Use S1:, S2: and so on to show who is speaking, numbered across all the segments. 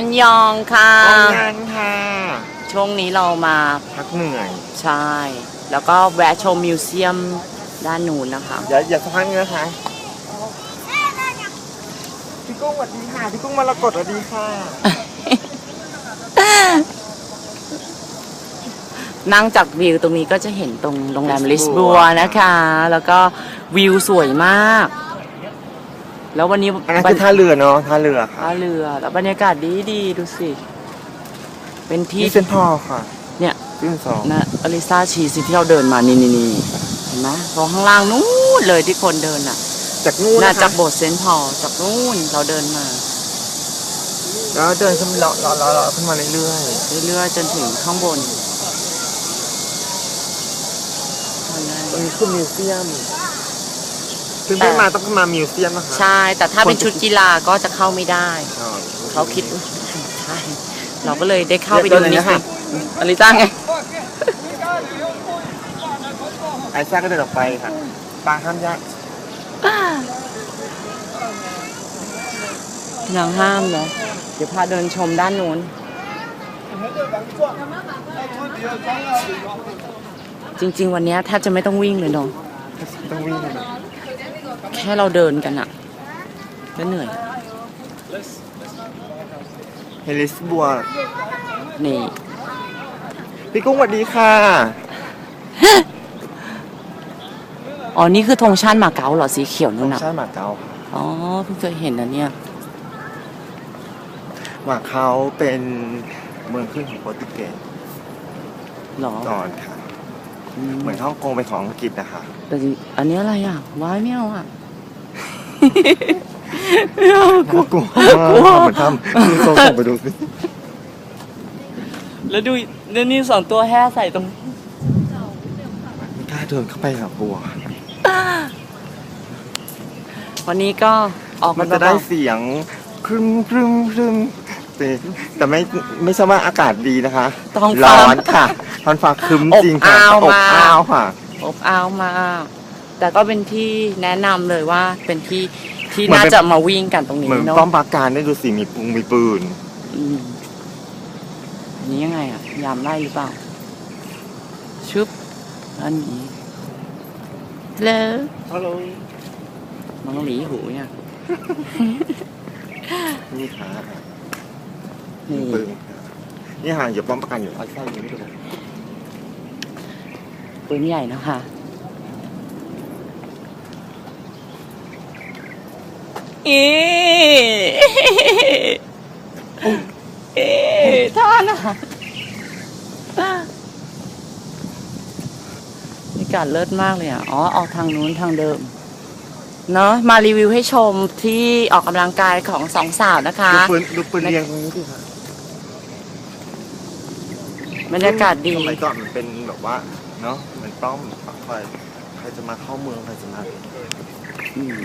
S1: อันยองค่ะ
S2: ทำงานค่ะ
S1: ช่วงนี้เรามา
S2: พักเหนื่อย
S1: ใช่ แล้วก็แวะชมมิวเซียมด้านนู้นนะคะ
S2: อย่าอย่าสักพักนึงนะคะ พี่กุ้งสวัสดีค่ะ พี่กุ้งมรกตสวัสดีค่ะ
S1: นั่งจากวิวตรงนี้ก็จะเห็นตรงโรงแรมลิสบัวนะคะ แล้วก็วิวสวยมาก แล้ววันนี้
S2: อันนั้นคือท่าเรือเนาะท่าเรือค่ะ
S1: ท่าเรือ แล้วบรรยากาศดีดีๆดูสิ เป็นที่
S2: ที่เซนทรัลค่ะ
S1: เนี่ย
S2: รุ่นสอง
S1: นะอลิซาชีสิที่เราเดินมานี่นี่นี่เห็นไหมตรงข้างล่างนู้นเลยที่คนเดินอะ
S2: จากนู่น
S1: น่า
S2: นะ
S1: จาก
S2: คะ
S1: โบสถ์เซนต์พอลจากนู่นเราเดินมา
S2: แล้วเดินขึ้นเลาะเลาะเลาะเลาะขึ้นมาเรื่อย
S1: เรื่อยๆจนถึงข้างบน
S2: ๆตรงนี้คือมิวเซียม ซึ่งเพื่อนมาต้องมามิวเซียมนะคะ
S1: ใช่ แต่ถ้าเป็นชุดกีฬาก็จะเข้าไม่ได้
S2: อ๋อ
S1: เขาคิดว่าใช่เราก็เลยได้เข้าไป
S2: เดิ
S1: ดู
S2: นเลย
S1: นิด
S2: นะคะ
S1: นึงอลิซ่าไง
S2: ไอซ่าก็เดินออกไปค่ะปลาห้ามยาก
S1: ยังห้ามเนาะเดี๋ยวพาเดินชมด้านนู้น จริง ๆ วันเนี้ยแทบจะไม่ต้องวิ่งเลยเนาะ
S2: ต้องวิ่งเลยนะ
S1: แค่เราเดินกันอะก็เหนื่อย
S2: เฮลิสบัว
S1: นี่
S2: พี่กุ้งสวัสดีค่ะ
S1: อ๋อ นี่คือธงชาติมาเก๊าเหรอสีเขียวนู่นน่ะ
S2: ชาติหมาเก๊าค่ะ
S1: อ๋อเพิ่งเคยเห็นนะเนี่ย
S2: หมาเขาเป็นเมืองขึ้นของโปรตุเกส
S1: หรอ
S2: ก่อนค่ะ
S1: อืม
S2: เหมือนฮ่องกงเป็นของอังกฤษนะคะ
S1: แต่จริงอันนี้อะไรอะว้ายไม่เอาอะไม่เอากลัว
S2: กลัว
S1: กลัว
S2: เหมือนทำคือส่งส่งไปดูสิ
S1: แล้วดูแล้วนี่สองตัวแห่ใส่ตรง
S2: ไม่กล้าเดินเข้าไปหากลัว
S1: วันนี้ก็ออก
S2: มัน
S1: มา
S2: จะได้
S1: เบา
S2: เสียงครึมครึมครึมแต่แต่ไม่ไม่ใช่ว่าอากาศดีนะคะ
S1: ๆท้อง
S2: ร้
S1: ฟ้า
S2: อนค่ะ ท้องฟ้าครึมจริงค่ะ
S1: อ้าว
S2: อบ
S1: มาก
S2: อ้าวค่ะ
S1: อบอ้าวมากแต่ก็เป็นที่แนะนำเลยว่าเป็นที่ที่
S2: เหมือน
S1: น่า
S2: เป็น
S1: จะมาวิ่งกันตรงนี้
S2: เหมือน
S1: เนาะ
S2: ป้อมปราการได้ดูสิมีปุงมีปืน
S1: อืมอันนี้ยังไงอะยามไล่หรือเปล่าชุบอันนี้เลอ
S2: ฮัลโหล
S1: มังหลีหูเนี่ย
S2: นี่ค่ะ
S1: นี่
S2: ปืนนี่ห่างอยู่ป้อมปราการอยู่ไอ้ไส้ยังไม่ดู
S1: ปืนใหญ่นะคะ อีเอ๊ะท่าน่ะบรรยากาศเลิศมากเลยอะ อ๋อ ออกทางนู้นทางเดิม เนาะมารีวิวให้ชมที่ออกกำลังกายของสองสาวนะคะ
S2: ดูปืนดูปืนเรียงตรงนี้สิค่ะ
S1: บรรยากาศดี
S2: สมัยก่อนมันเป็นแบบว่า เนาะเหมันป้อมปักคอยใครจะมาเข้าเมืองใครจะมา
S1: อืม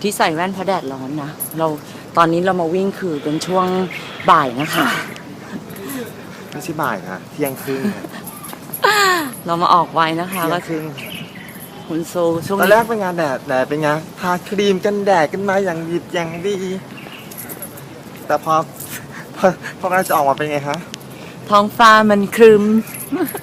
S1: ที่ใส่แว่นเพราะแดดร้อนนะ เราตอนนี้เรามาวิ่งคือเป็นช่วงบ่ายนะคะ
S2: ไม่ใช่บ่ายค่ะเที่ยงครึ่งค่ะ
S1: เรามาออกไวนะคะ
S2: เที่ย
S1: ก็
S2: งครึ่ง
S1: คุณโซช่วง
S2: ตอน
S1: นี้
S2: แรกเป็นงานแดดแดดเป็นไงทาครีมกันแดดกันมาอย่างดีอย่างดี แต่พอพอพอกำลังจะออกมาเป็นไงคะ
S1: ท้องฟ้ามันครึม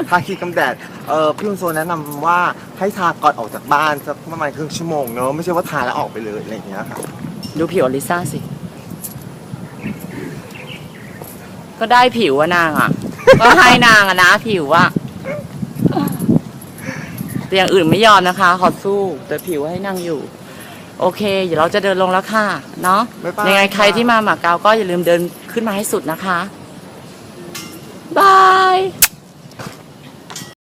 S2: ทาครีมกันแดด เออพี่ลุงโซแนะนำว่าให้ทาก่อนออกจากบ้านสักประมาณครึ่งชั่วโมงเนอะไม่ใช่ว่าทาแล้วออกไปเลยอะไรอย่างเงี้ยค่ะ
S1: ดูผิวอลิซ่าสิ ก็ได้ผิวอะนางอะก็ให้นางอะนะผิวอะแต่อย่างอื่นไม่ยอมนะคะ ขอสู้แต่ผิวให้นางอยู่ โอเค เดี๋ยวเราจะเดินลงแล้วค่ะ เนาะ
S2: บ๊ายบาย
S1: ยังไง
S2: ค่ะ
S1: ใครที่มาหมาเก๊าก็อย่าลืมเดินขึ้นมาให้สุดนะคะ บาย